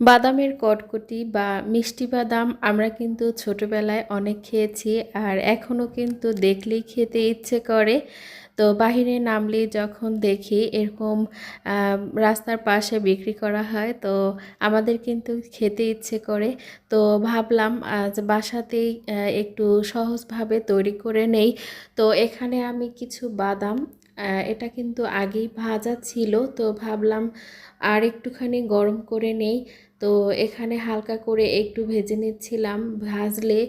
বাদামের কটকটি বা মিষ্টি বাদাম আমরা কিন্তু ছোটবেলায় অনেক খেয়েছি আর এখনও কিন্তু দেখলেই খেতে ইচ্ছে করে। তো বাহিরে নামলেই যখন দেখি এরকম রাস্তার পাশে বিক্রি করা হয় তো আমাদের কিন্তু খেতে ইচ্ছে করে। তো ভাবলাম আজ বাসাতেই একটু সহজভাবে তৈরি করে নেই। তো এখানে আমি কিছু বাদাম এটা কিন্তু আগেই ভাজা ছিল, তো ভাবলাম আর একটুখানি গরম করে নেই। তো এখানে হালকা করে একটু ভেজে নিচ্ছিলাম, ভাজলে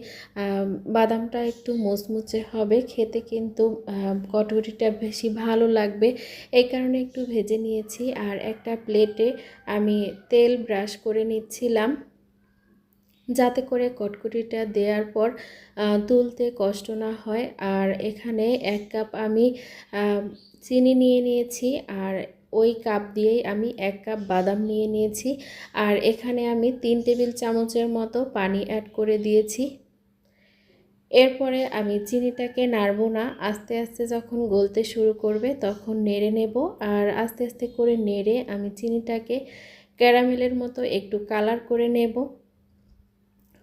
বাদামটা একটু মুচমুচে হবে, খেতে কিন্তু কটকটিটা বেশি ভালো লাগবে। এই কারণে একটু ভেজে নিয়েছি, আর একটা প্লেটে আমি তেল ব্রাশ করে নিচ্ছিলাম। যাতে করে কটকটিটা দেওয়ার পর তুলতে কষ্ট না হয়। আর এখানে এক কাপ আমি চিনি নিয়ে নিয়েছি আর ওই কাপ দিয়েই আমি এক কাপ বাদাম নিয়ে নিয়েছি। আর এখানে আমি তিন টেবিল চামচের মতো পানি অ্যাড করে দিয়েছি। এরপরে আমি চিনিটাকে নাড়ব না। আস্তে আস্তে যখন গলতে শুরু করবে তখন নেড়ে নেব। আর আস্তে আস্তে করে নেড়ে আমি চিনিটাকে ক্যারামেলের মতো একটু কালার করে নেব।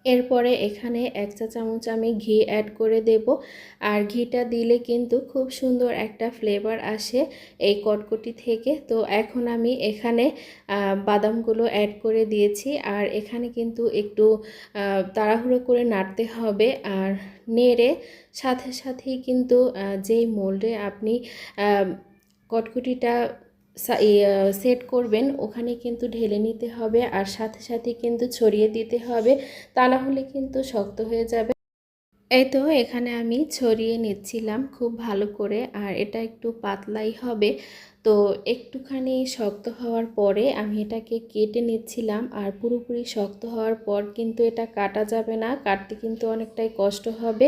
এরপরে এখানে এক চা চামচ আমি ঘি অ্যাড করে দেব। আর ঘিটা দিলে কিন্তু খুব সুন্দর একটা ফ্লেভার আসে এই কটকটি থেকে। তো এখন আমি এখানে বাদামগুলো অ্যাড করে দিয়েছি। আর এখানে কিন্তু একটু তাড়াহুড়ো করে নাড়তে হবে। আর নেড়ে সাথে সাথেই কিন্তু যেই মোল্ডে আপনি কটকটিটা সেট করবেন, ওখানে কিন্তু ঢেলে নিতে হবে আর সাথে সাথে কিন্তু ছড়িয়ে দিতে হবে, তা না হলে কিন্তু শক্ত হয়ে যাবে। এই তো এখানে আমি ছড়িয়ে নিচ্ছিলাম খুব ভালো করে আর এটা একটু পাতলাই হবে। তো একটুখানি শক্ত হওয়ার পরে আমি এটাকে কেটে নিচ্ছিলাম আর পুরোপুরি শক্ত হওয়ার পর কিন্তু এটা কাটা যাবে না, কাটতে কিন্তু অনেকটাই কষ্ট হবে।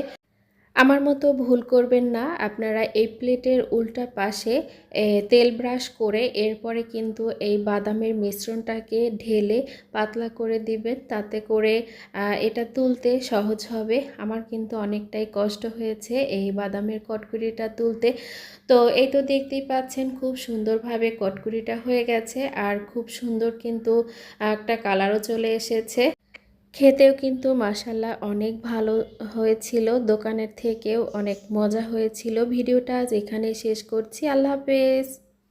আমার মতো ভুল করবেন না। আপনারা এই প্লেটের উল্টা পাশে তেল ব্রাশ করে এরপরে কিন্তু এই বাদামের মিশ্রণটাকে ঢেলে পাতলা করে দিবেন। তাতে করে এটা তুলতে সহজ হবে। আমার কিন্তু অনেকটাই কষ্ট হয়েছে এই বাদামের কটকুরিটা তুলতে। তো এই তো দেখতেই পাচ্ছেন খুব সুন্দরভাবে কটকুরিটা হয়ে গেছে। আর খুব সুন্দর কিন্তু একটা কালারও চলে এসেছে। খেতেও কিন্তু মাসাল্লাহ অনেক ভালো হয়েছিল। দোকানের থেকেও অনেক মজা হয়েছিল। ভিডিওটা আজ এখানে শেষ করছি। আল্লাহ হাফেজ।